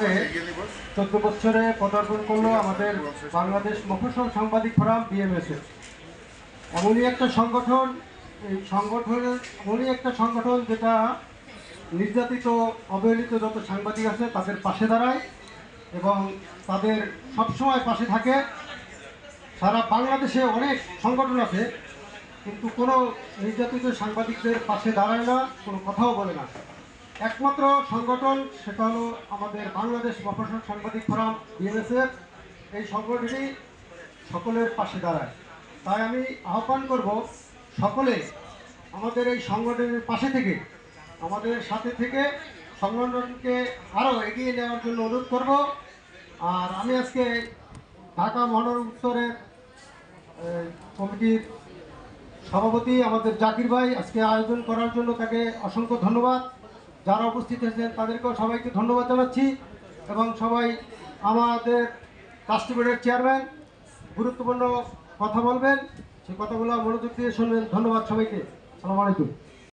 হয়ে চোদ্দ বছরে পদার্পণ করল আমাদের বাংলাদেশ মফস্বল সাংবাদিক ফোরাম বিএমএসএ এমনই একটা সংগঠন, এই সংগঠনের এমনই একটা সংগঠন যেটা নির্যাতিত, অবহেলিত যত সাংবাদিক আছে তাদের পাশে দাঁড়ায় এবং তাদের সবসময় পাশে থাকে। সারা বাংলাদেশে অনেক সংগঠন আছে, কিন্তু কোনো নির্যাতিত সাংবাদিকদের পাশে দাঁড়ায় না, কোনো কথাও বলে না। একমাত্র সংগঠন, সেটা হলো আমাদের বাংলাদেশ মফস্বল সাংবাদিক ফোরাম বিএনএসএফ এই সংগঠনটি সকলের পাশে দাঁড়ায়। তাই আমি আহ্বান করব সকলে আমাদের এই সংগঠনের পাশে থেকে, আমাদের সাথে থেকে সংগঠনকে আরও এগিয়ে নেওয়ার জন্য অনুরোধ করব। আর আমি আজকে ঢাকা মহানগর উত্তরের কমিটির সভাপতি আমাদের জাকির ভাই আজকে আয়োজন করার জন্য তাকে অসংখ্য ধন্যবাদ। যারা উপস্থিত হয়েছেন তাদেরকেও সবাইকে ধন্যবাদ জানাচ্ছি এবং সবাই আমাদের কাস্টমারের চেয়ারম্যান গুরুত্বপূর্ণ কথা বলবেন। সেই কথাগুলো মনোযোগ দিয়ে শুনবেন। ধন্যবাদ সবাইকে। সালাম আলাইকুম।